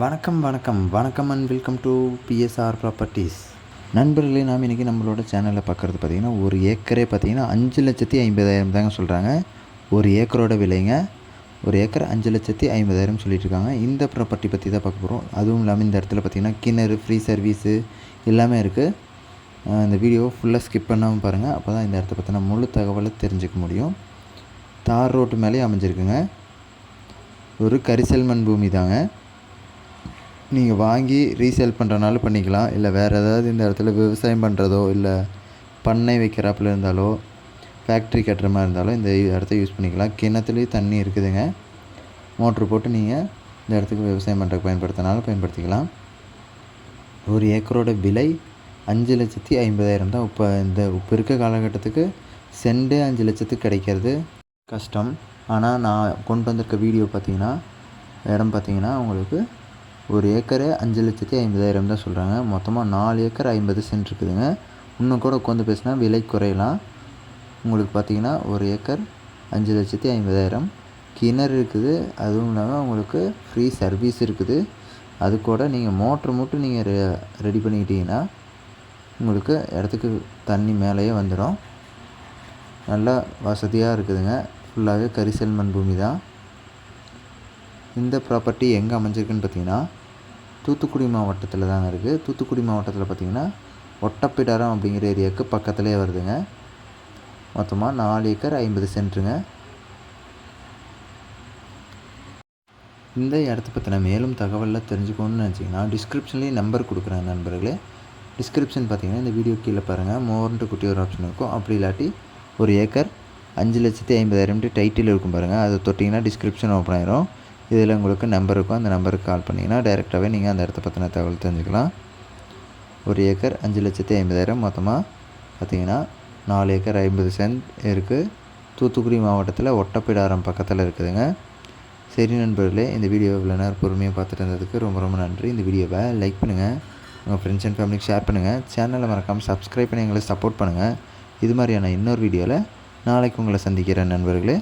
வணக்கம் வணக்கம். வணக்கம் and welcome to BSR properties நண்பர்களே நாம் இன்றைக்கி நம்மளோட சேனலில் பார்க்குறது பார்த்திங்கன்னா ஒரு ஏக்கரே பார்த்திங்கன்னா அஞ்சு லட்சத்தி ஐம்பதாயிரம் தாங்க சொல்கிறாங்க ஒரு ஏக்கரோட விலைங்க. ஒரு ஏக்கர் அஞ்சு லட்சத்தி ஐம்பதாயிரம் சொல்லிட்டு இருக்காங்க இந்த ப்ராப்பர்ட்டி பற்றி தான் பார்க்க போகிறோம் அதுவும் இல்லாமல் இந்த இடத்துல பார்த்திங்கன்னா கிணறு ஃப்ரீ சர்வீஸு எல்லாமே இருக்குது இந்த வீடியோ ஃபுல்லாக ஸ்கிப் பண்ணாமல் பாருங்கள் அப்போ தான் இந்த இடத்த பற்றின முழு தகவலை தெரிஞ்சுக்க முடியும். தார் ரோட்டு மேலே அமைஞ்சிருக்குங்க. ஒரு கரிசல் மண் பூமி தாங்க. நீங்கள் வாங்கி ரீசேல் பண்ணுறனாலும் பண்ணிக்கலாம். இல்லை வேறு ஏதாவது இந்த இடத்துல விவசாயம் பண்ணுறதோ இல்லை பண்ணை வைக்கிறாப்புல இருந்தாலோ ஃபேக்ட்ரி கட்டுற மாதிரி இருந்தாலோ இந்த இடத்த யூஸ் பண்ணிக்கலாம். கிணத்துலேயும் தண்ணி இருக்குதுங்க. மோட்ரு போட்டு நீங்கள் இந்த இடத்துக்கு விவசாயம் பண்ணுறதுக்கு பயன்படுத்தினாலும் பயன்படுத்திக்கலாம். ஒரு ஏக்கரோட விலை அஞ்சு லட்சத்தி ஐம்பதாயிரம் தான். இப்போ இந்த இப்போ இருக்க காலகட்டத்துக்கு செண்டு அஞ்சு லட்சத்துக்கு கிடைக்கிறது கஷ்டம். ஆனால் நான் கொண்டு வந்திருக்க வீடியோ பார்த்தீங்கன்னா இடம் பார்த்தீங்கன்னா உங்களுக்கு ஒரு ஏக்கரு அஞ்சு லட்சத்தி ஐம்பதாயிரம் தான் சொல்கிறாங்க மொத்தமாக நாலு ஏக்கர் ஐம்பது சென்ட் இருக்குதுங்க. இன்னும் கூட உட்காந்து பேசினா விலை குறையலாம். உங்களுக்கு பார்த்தீங்கன்னா ஒரு ஏக்கர் அஞ்சு லட்சத்தி ஐம்பதாயிரம். கிணறு இருக்குது. அதுவும் இல்லாமல் உங்களுக்கு ஃப்ரீ சர்வீஸ் இருக்குது. அது கூட நீங்கள் மோட்ரு மட்டும் நீங்கள் ரெ ரெடி பண்ணிக்கிட்டீங்கன்னா உங்களுக்கு இடத்துக்கு தண்ணி மேலேயே வந்துடும். நல்லா வசதியாக இருக்குதுங்க. ஃபுல்லாகவே கரிசல் மண் பூமி தான். இந்த ப்ராப்பர்ட்டி எங்கே அமைஞ்சிருக்குன்னு பார்த்தீங்கன்னா தூத்துக்குடி மாவட்டத்தில் தாங்க இருக்குது தூத்துக்குடி மாவட்டத்தில் பார்த்தீங்கன்னா ஒட்டப்பிடாரம் அப்படிங்கிற ஏரியாவுக்கு பக்கத்துலேயே வருதுங்க. மொத்தமாக நாலு ஏக்கர் ஐம்பது சென்ட்டுங்க. இந்த இடத்த பற்றின மேலும் தகவலில் தெரிஞ்சுக்கணும்னு நினச்சிங்கன்னா டிஸ்கிரிப்ஷன்லேயே நம்பர் கொடுக்குறேன் நண்பர்களே. டிஸ்கிரிப்ஷன் பார்த்தீங்கன்னா இந்த வீடியோ கீழே பாருங்கள் மோர்ன்ட்டு குட்டி ஒரு ஆப்ஷன் இருக்கும். அப்படி இல்லாட்டி ஒரு ஏக்கர் அஞ்சு லட்சத்தி ஐம்பதாயிரம்ட்டு டைட்டில் இருக்கும் பாருங்கள் அதை தொட்டிங்கன்னா டிஸ்கிரிப்ஷன் ஓப்பன் ஆயிரும். இதில் உங்களுக்கு நம்பர் இருக்கும். அந்த நம்பருக்கு கால் பண்ணிங்கன்னா டைரெக்டாகவே நீங்கள் அந்த இடத்த பற்றின தகவல் தெரிஞ்சுக்கலாம். ஒரு ஏக்கர் அஞ்சு லட்சத்தி ஐம்பதாயிரம் மொத்தமாக பார்த்தீங்கன்னா நாலு ஏக்கர் ஐம்பது சென்ட் இருக்குது தூத்துக்குடி மாவட்டத்தில் ஒட்டப்பிடாரம் பக்கத்தில் இருக்குதுங்க. சரி நண்பர்களே இந்த வீடியோ இவ்வளோ நேரம் பொறுமையாக பார்த்துட்டு இருந்ததுக்கு ரொம்ப ரொம்ப நன்றி. இந்த வீடியோவை லைக் பண்ணுங்கள் உங்கள் ஃப்ரெண்ட்ஸ் அண்ட் ஃபேமிலிக்கு ஷேர் பண்ணுங்கள் சேனலை மறக்காமல் சப்ஸ்கிரைப் பண்ணி எங்களை சப்போர்ட் பண்ணுங்கள் இது மாதிரியான இன்னொரு வீடியோவில் நாளைக்கு உங்களை சந்திக்கிறேன் நண்பர்களே.